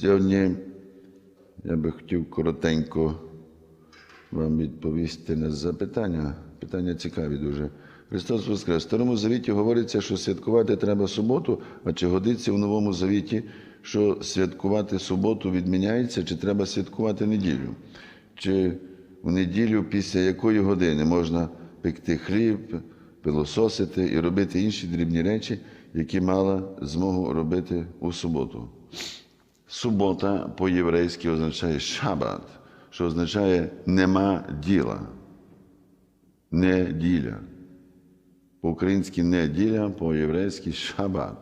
Сьогодні я би хотів коротенько вам відповісти на запитання. Питання цікаві дуже. Христос Воскрес. В Старому Завіті говориться, що святкувати треба суботу, а чи годиться в Новому Завіті, що святкувати суботу відміняється, чи треба святкувати неділю? Чи в неділю після якої години можна пекти хліб, пилососити і робити інші дрібні речі, які мала змогу робити у суботу? Субота по-єврейськи означає шабат, що означає нема діла. Неділя. По-українськи неділя, по-єврейськи шабат.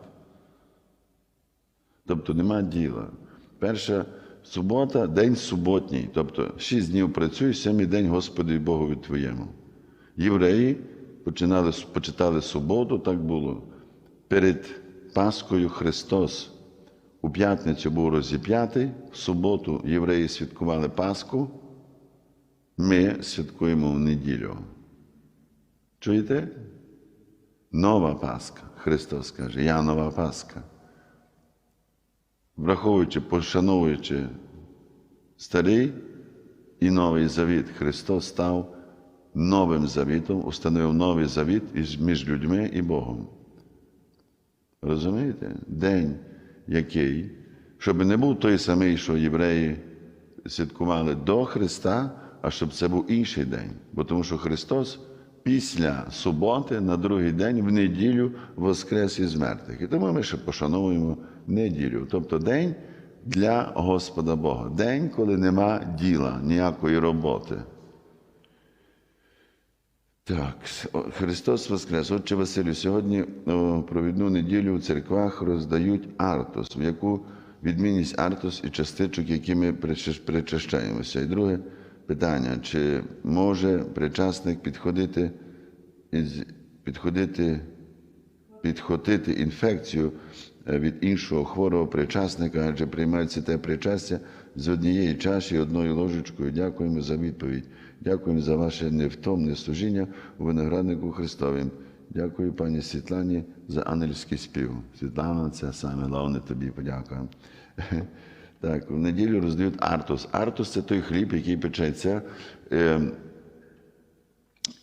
Тобто нема діла. Перша субота день суботній, тобто шість днів працюєш, сьомий день Господи Богові твоєму. Євреї починали, почитали суботу, так було. Перед Паскою Христос у п'ятницю був розіп'ятий, в суботу євреї святкували Пасху, ми святкуємо в неділю. Чуєте? Нова Пасха. Христос каже, я нова Пасха. Враховуючи, пошановуючи старий і новий завіт, Христос став новим завітом, установив новий завіт між людьми і Богом. Розумієте? День, який, щоб не був той самий, що євреї святкували до Христа, а щоб це був інший день. Бо тому що Христос після суботи на другий день в неділю воскрес із мертвих. І тому ми ще пошановуємо неділю, тобто день для Господа Бога, день, коли нема діла, ніякої роботи. Так, Христос Воскрес. Отче Василю, сьогодні о, провідну неділю у церквах роздають артос, в яку відмінність артос і частичок, які ми причащаємося. І друге питання: чи може причасник підходити, підходити, підхотити інфекцію від іншого хворого причасника, адже приймається те причастя з однієї чаші, одною ложечкою. Дякуємо за відповідь. Дякуємо за ваше невтомне служіння у винограднику Христовим. Дякую пані Світлані за ангельський спів. Світлана, це саме головне тобі подякуємо. Так, в неділю роздають артус. Артус це той хліб, який печеться. Е,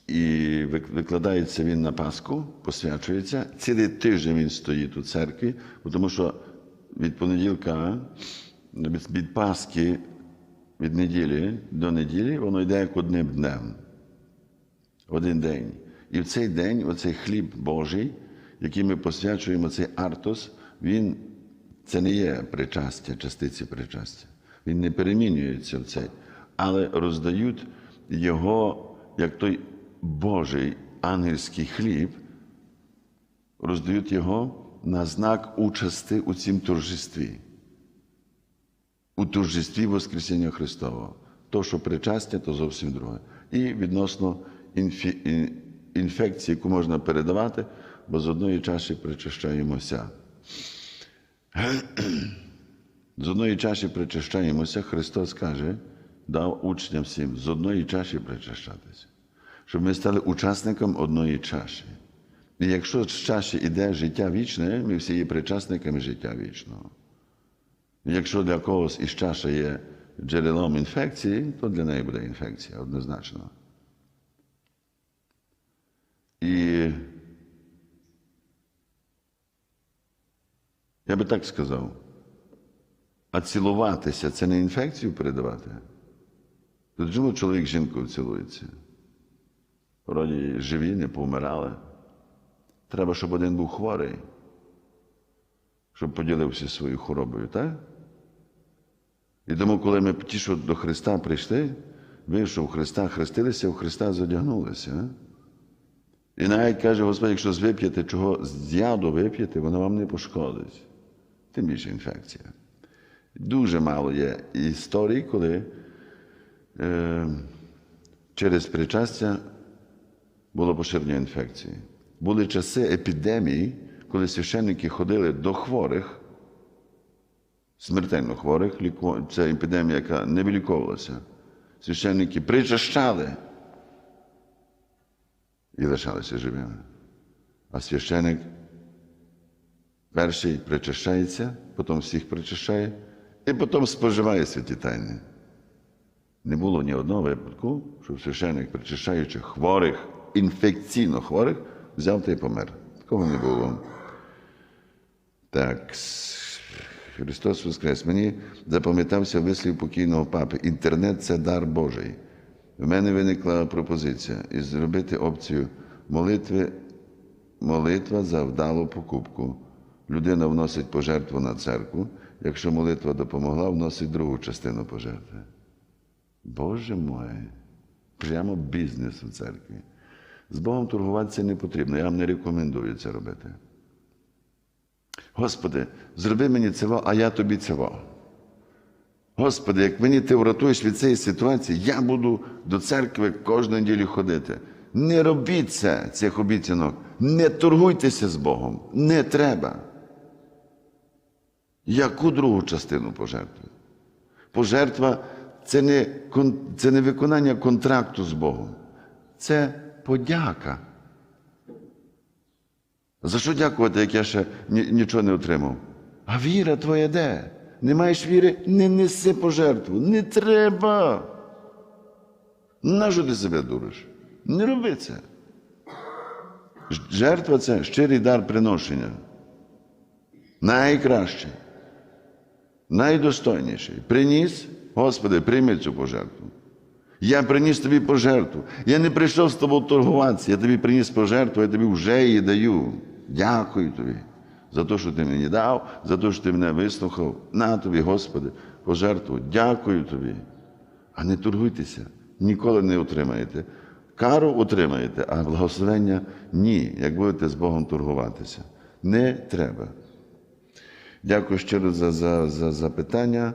і викладається він на Пасху, посвячується. Цілий тиждень він стоїть у церкві, тому що від понеділка, від Пасхи, від неділі до неділі, воно йде як одним днем. Один день. І в цей день, оцей хліб Божий, який ми посвячуємо, цей артос, він це не є причастя, частиці причастя. Він не перемінюється в цей, але роздають його як той Божий ангельський хліб, роздають його на знак участи у цім торжестві, у торжестві Воскресіння Христового. То, що причастя, то зовсім друге. І відносно інфі... інфекції, яку можна передавати, бо з одної чаші причащаємося. З одної чаші причащаємося, Христос каже, дав учням всім з одної чаші причащатися щоб ми стали учасником одної чаші. І якщо з чаші йде життя вічне, ми всі є причасниками життя вічного. Якщо для когось із чаша є джерелом інфекції, то для неї буде інфекція однозначно. І я би так сказав, а цілуватися це не інфекцію передавати. Тут чому чоловік жінкою цілується? Вроді живі, не помирали. Треба, щоб один був хворий, щоб поділився своєю хворобою, так? І тому, коли ми ті, що до Христа прийшли, ви, що в Христа хрестилися, у Христа задягнулися. І навіть каже Господь, якщо вип'єте чого з яду вип'єте, воно вам не пошкодить. Тим більше інфекція. Дуже мало є історій, коли е, через причастя було поширення інфекції. Були часи епідемії, коли священники ходили до хворих, смертельно хворих, це епідемія, яка не виліковувалася. Священники причащали і лишалися живими. А священик перший причащається, потім всіх причащає і потім споживає святі тайни. Не було ні одного випадку, щоб священник, причащаючи хворих, інфекційно хворих, взяв та й помер. Такого не було. Так. Христос Воскрес. Мені запам'ятався вислів покійного папи. Інтернет це дар Божий. В мене виникла пропозиція і зробити опцію молитви, молитва за вдалу покупку. Людина вносить пожертву на церкву. Якщо молитва допомогла, вносить другу частину пожертви. Боже мой, прямо бізнес у церкві. З Богом торгуватися не потрібно. Я вам не рекомендую це робити. Господи, зроби мені цього, а я тобі цього. Господи, як мені ти врятуєш від цієї ситуації, я буду до церкви кожну неділю ходити. Не робіть це, цих обіцянок. Не торгуйтеся з Богом. Не треба. Яку другу частину пожертви? Пожертва це не, це не виконання контракту з Богом. Це подяка. За що дякувати, як я ще нічого не отримав? А віра твоя де? Не маєш віри? Не неси пожертву. Не треба. Нащо ти себе дуриш? Не роби це. Жертва це щирий дар приношення. Найкращий, найдостойніший. Приніс, Господи, прийми цю пожертву. Я приніс тобі пожертву. Я не прийшов з тобою торгуватися. Я тобі приніс пожертву, я тобі вже її даю. Дякую тобі за те, що ти мені дав, за те, що ти мене вислухав. На тобі, Господи, пожертву. Дякую тобі. А не торгуйтеся, ніколи не отримаєте. Кару отримаєте, а благословення ні, як будете з Богом торгуватися. Не треба. Дякую щиро за, за, за запитання.